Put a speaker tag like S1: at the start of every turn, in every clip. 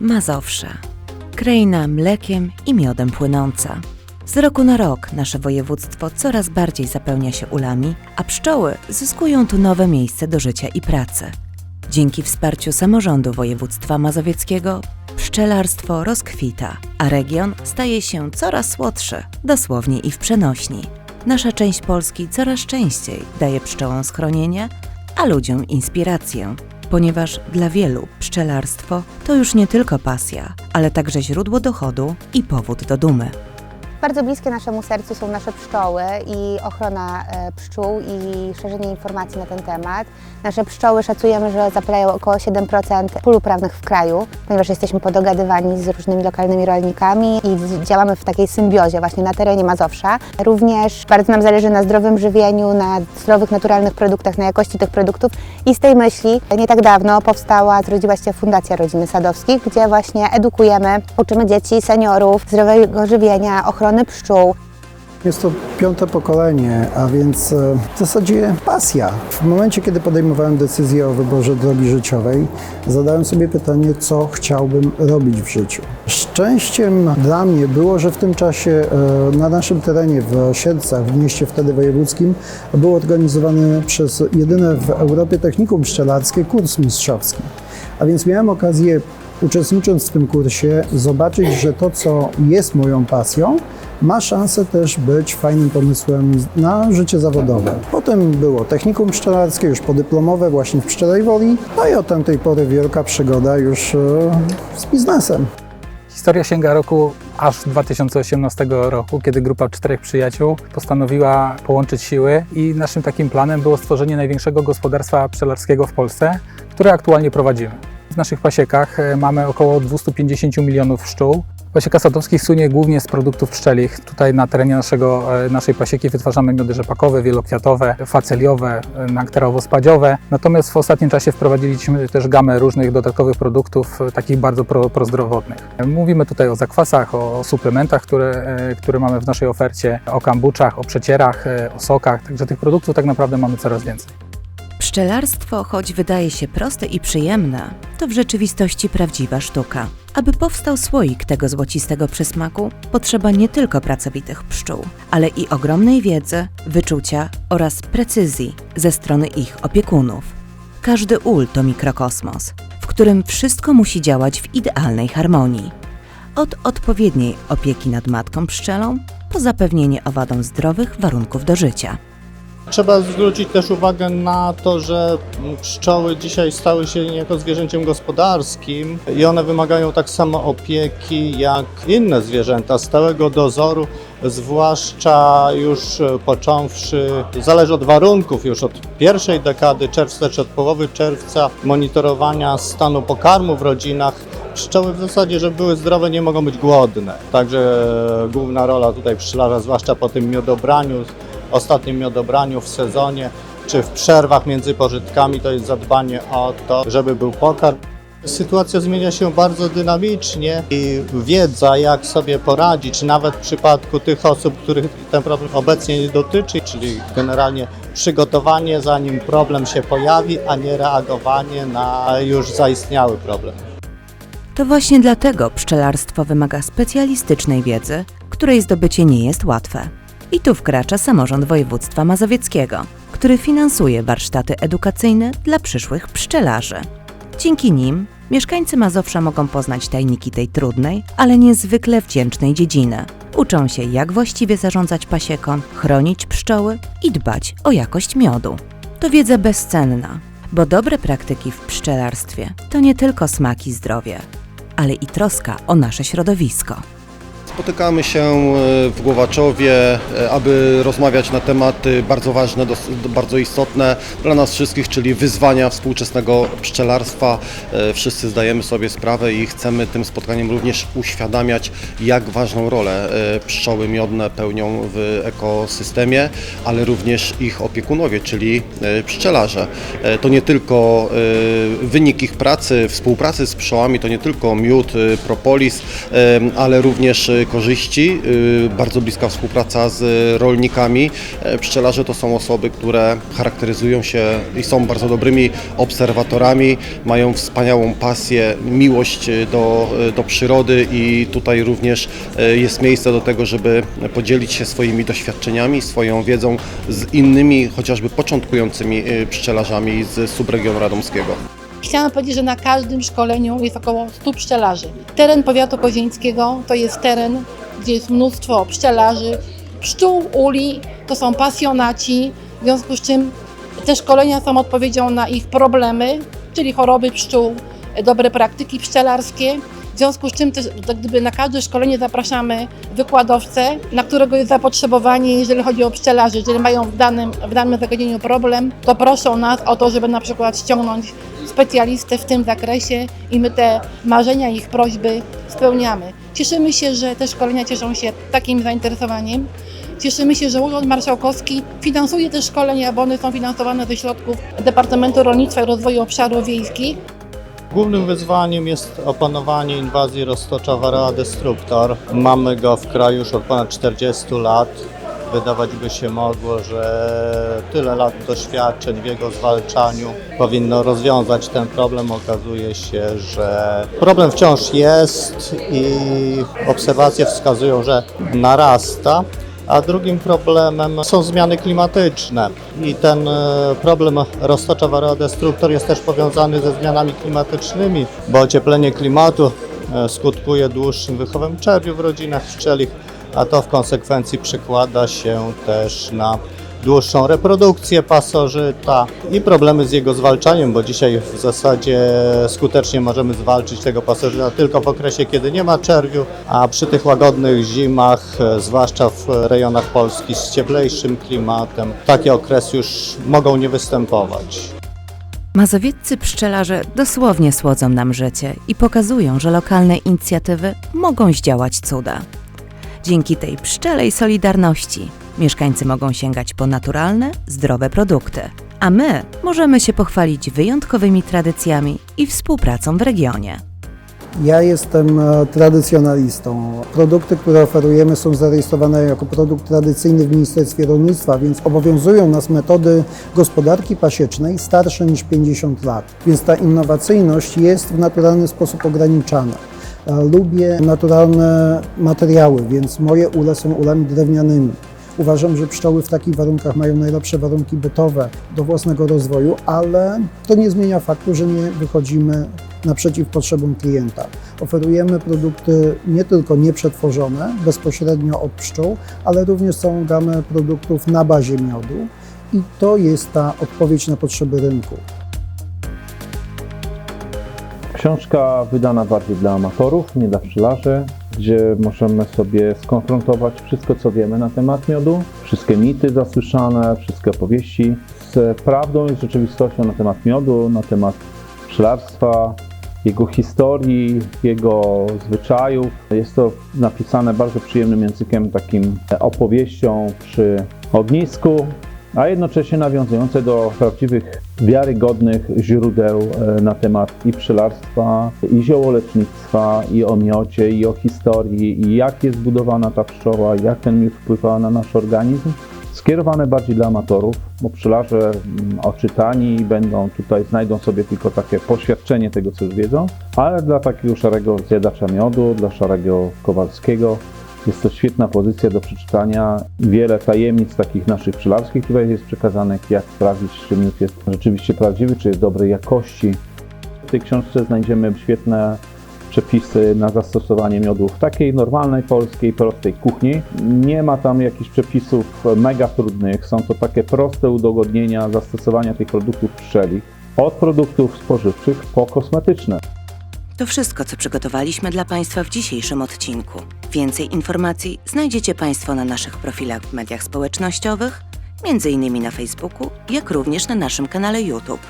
S1: Mazowsze. Kraina mlekiem i miodem płynąca. Z roku na rok nasze województwo coraz bardziej zapełnia się ulami, a pszczoły zyskują tu nowe miejsce do życia i pracy. Dzięki wsparciu samorządu województwa mazowieckiego pszczelarstwo rozkwita, a region staje się coraz słodszy, dosłownie i w przenośni. Nasza część Polski coraz częściej daje pszczołom schronienie, a ludziom inspirację, ponieważ dla wielu pszczelarstwo to już nie tylko pasja, ale także źródło dochodu i powód do dumy.
S2: Bardzo bliskie naszemu sercu są nasze pszczoły i ochrona e, pszczół i szerzenie informacji na ten temat. Nasze pszczoły szacujemy, że zapylają około 7% pól uprawnych w kraju, ponieważ jesteśmy podogadywani z różnymi lokalnymi rolnikami i działamy w takiej symbiozie właśnie na terenie Mazowsza. Również bardzo nam zależy na zdrowym żywieniu, na zdrowych, naturalnych produktach, na jakości tych produktów i z tej myśli nie tak dawno powstała, zrodziła się Fundacja Rodziny Sadowskich, gdzie właśnie edukujemy, uczymy dzieci, seniorów zdrowego żywienia, ochrony pszczół.
S3: Jest to piąte pokolenie, a więc e, w zasadzie pasja. W momencie, kiedy podejmowałem decyzję o wyborze drogi życiowej, zadałem sobie pytanie, co chciałbym robić w życiu. Szczęściem dla mnie było, że w tym czasie e, na naszym terenie w Siedlcach, w mieście wtedy wojewódzkim, był organizowany przez jedyne w Europie technikum pszczelarskie kurs mistrzowski. A więc miałem okazję, uczestnicząc w tym kursie, zobaczyć, że to, co jest moją pasją, ma szansę też być fajnym pomysłem na życie zawodowe. Potem było technikum pszczelarskie, już podyplomowe właśnie w Pszczelej Woli, no i od tamtej pory wielka przygoda już e, z biznesem.
S4: Historia sięga roku aż 2018 roku, kiedy grupa czterech przyjaciół postanowiła połączyć siły i naszym takim planem było stworzenie największego gospodarstwa pszczelarskiego w Polsce, które aktualnie prowadzimy. W naszych pasiekach e, mamy około 250 milionów pszczół. Pasieka Sadowskich słynie głównie z produktów pszczelich. Tutaj na terenie naszego, e, naszej pasieki wytwarzamy miody rzepakowe, wielokwiatowe, faceliowe, e, nakterowo-spadziowe. Natomiast w ostatnim czasie wprowadziliśmy też gamę różnych dodatkowych produktów, e, takich bardzo pro, prozdrowotnych. Mówimy tutaj o zakwasach, o suplementach, które, które mamy w naszej ofercie, o kambuczach, o przecierach, o sokach. Także tych produktów tak naprawdę mamy coraz więcej.
S1: Pszczelarstwo, choć wydaje się proste i przyjemne, to w rzeczywistości prawdziwa sztuka. Aby powstał słoik tego złocistego przysmaku, potrzeba nie tylko pracowitych pszczół, ale i ogromnej wiedzy, wyczucia oraz precyzji ze strony ich opiekunów. Każdy ul to mikrokosmos, w którym wszystko musi działać w idealnej harmonii. Od odpowiedniej opieki nad matką pszczelą, po zapewnienie owadom zdrowych warunków do życia.
S5: Trzeba zwrócić też uwagę na to, że pszczoły dzisiaj stały się niejako zwierzęciem gospodarskim i one wymagają tak samo opieki jak inne zwierzęta, stałego dozoru, zwłaszcza już począwszy, zależy od warunków, już od pierwszej dekady czerwca czy od połowy czerwca monitorowania stanu pokarmu w rodzinach. Pszczoły w zasadzie, żeby były zdrowe, nie mogą być głodne. Także e, główna rola tutaj pszczelarza, zwłaszcza po tym miodobraniu, ostatnim miodobraniu w sezonie, czy w przerwach między pożytkami, to jest zadbanie o to, żeby był pokarm. Sytuacja zmienia się bardzo dynamicznie i wiedza, jak sobie poradzić, nawet w przypadku tych osób, których ten problem obecnie nie dotyczy, czyli generalnie przygotowanie zanim problem się pojawi, a nie reagowanie na już zaistniały problem.
S1: To właśnie dlatego pszczelarstwo wymaga specjalistycznej wiedzy, której zdobycie nie jest łatwe. I tu wkracza samorząd województwa mazowieckiego, który finansuje warsztaty edukacyjne dla przyszłych pszczelarzy. Dzięki nim mieszkańcy Mazowsza mogą poznać tajniki tej trudnej, ale niezwykle wdzięcznej dziedziny. Uczą się, jak właściwie zarządzać pasieką, chronić pszczoły i dbać o jakość miodu. To wiedza bezcenna, bo dobre praktyki w pszczelarstwie to nie tylko smak i zdrowie, ale i troska o nasze środowisko.
S6: Spotykamy się e, w Głowaczowie, e, aby rozmawiać na tematy bardzo ważne, bardzo istotne dla nas wszystkich, czyli wyzwania współczesnego pszczelarstwa. E, Wszyscy zdajemy sobie sprawę i chcemy tym spotkaniem również uświadamiać, jak ważną rolę pszczoły miodne pełnią w ekosystemie, ale również ich opiekunowie, czyli pszczelarze. To nie tylko wynik ich pracy, współpracy z pszczołami, to nie tylko miód, propolis, ale również korzyści, y, bardzo bliska współpraca z rolnikami. E, Pszczelarze to są osoby, które charakteryzują się i są bardzo dobrymi obserwatorami, mają wspaniałą pasję, miłość y, do, y, do przyrody i tutaj również jest miejsce do tego, żeby podzielić się swoimi doświadczeniami, swoją wiedzą z innymi, chociażby początkującymi pszczelarzami z subregionu radomskiego.
S7: Chciałam powiedzieć, że na każdym szkoleniu jest około 100 pszczelarzy. Teren powiatu kozieńskiego to jest teren, gdzie jest mnóstwo pszczelarzy, pszczół, uli, to są pasjonaci, w związku z czym te szkolenia są odpowiedzią na ich problemy, czyli choroby pszczół, dobre praktyki pszczelarskie. W związku z czym też gdyby na każde szkolenie zapraszamy wykładowcę, na którego jest zapotrzebowanie, jeżeli chodzi o pszczelarzy. Jeżeli mają w danym, w danym zagadnieniu problem, to proszą nas o to, żeby na przykład ściągnąć specjalistę w tym zakresie i my te marzenia, ich prośby spełniamy. Cieszymy się, że te szkolenia cieszą się takim zainteresowaniem. Cieszymy się, że Urząd Marszałkowski finansuje te szkolenia, bo one są finansowane ze środków Departamentu Rolnictwa i Rozwoju Obszarów Wiejskich.
S5: Głównym wyzwaniem jest opanowanie inwazji roztocza Varroa destructor. Mamy go w kraju już od ponad 40 lat. Wydawać by się mogło, że tyle lat doświadczeń w jego zwalczaniu powinno rozwiązać ten problem. Okazuje się, że problem wciąż jest i obserwacje wskazują, że narasta. A drugim problemem są zmiany klimatyczne i ten e, problem roztocza Varroa destructor jest też powiązany ze zmianami klimatycznymi, bo ocieplenie klimatu e, skutkuje dłuższym wychowem czerwiu w rodzinach pszczelich, a to w konsekwencji przekłada się też na dłuższą reprodukcję pasożyta i problemy z jego zwalczaniem, bo dzisiaj w zasadzie skutecznie możemy zwalczyć tego pasożyta tylko w okresie, kiedy nie ma czerwiu, a przy tych łagodnych zimach, zwłaszcza w rejonach Polski z cieplejszym klimatem, takie okresy już mogą nie występować.
S1: Mazowieccy pszczelarze dosłownie słodzą nam życie i pokazują, że lokalne inicjatywy mogą zdziałać cuda. Dzięki tej pszczelej solidarności mieszkańcy mogą sięgać po naturalne, zdrowe produkty, a my możemy się pochwalić wyjątkowymi tradycjami i współpracą w regionie.
S3: Ja jestem e, tradycjonalistą. Produkty, które oferujemy są zarejestrowane jako produkt tradycyjny w Ministerstwie Rolnictwa, więc obowiązują nas metody gospodarki pasiecznej starsze niż 50 lat. Więc ta innowacyjność jest w naturalny sposób ograniczana. E, Lubię naturalne materiały, więc moje ule są ulami drewnianymi. Uważam, że pszczoły w takich warunkach mają najlepsze warunki bytowe do własnego rozwoju, ale to nie zmienia faktu, że nie wychodzimy naprzeciw potrzebom klienta. Oferujemy produkty nie tylko nieprzetworzone, bezpośrednio od pszczół, ale również całą gamę produktów na bazie miodu i to jest ta odpowiedź na potrzeby rynku.
S8: Książka wydana bardziej dla amatorów, nie dla pszczelarzy, gdzie możemy sobie skonfrontować wszystko, co wiemy na temat miodu, wszystkie mity zasłyszane, wszystkie opowieści z prawdą i rzeczywistością na temat miodu, na temat pszczelarstwa, jego historii, jego zwyczajów. Jest to napisane bardzo przyjemnym językiem, takim opowieścią przy ognisku, a jednocześnie nawiązujące do prawdziwych, wiarygodnych źródeł e, na temat i pszczelarstwa, i ziołolecznictwa, i o miodzie, i o historii, i jak jest budowana ta pszczoła, jak ten miód wpływa na nasz organizm. Skierowane bardziej dla amatorów, bo pszczelarze mm, oczytani będą tutaj, znajdą sobie tylko takie poświadczenie tego, co już wiedzą, ale dla takiego szarego zjadacza miodu, dla szarego Kowalskiego, jest to świetna pozycja do przeczytania. Wiele tajemnic takich naszych pszczelarskich tutaj jest przekazanych, jak sprawdzić, czy miód jest rzeczywiście prawdziwy, czy jest dobrej jakości. W tej książce znajdziemy świetne przepisy na zastosowanie miodu w takiej normalnej polskiej, prostej kuchni. Nie ma tam jakichś przepisów mega trudnych, są to takie proste udogodnienia zastosowania tych produktów pszczelich. Od produktów spożywczych po kosmetyczne.
S1: To wszystko, co przygotowaliśmy dla Państwa w dzisiejszym odcinku. Więcej informacji znajdziecie Państwo na naszych profilach w mediach społecznościowych, m.in. na Facebooku, jak również na naszym kanale YouTube.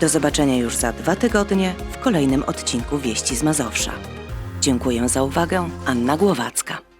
S1: Do zobaczenia już za dwa tygodnie w kolejnym odcinku Wieści z Mazowsza. Dziękuję za uwagę, Anna Głowacka.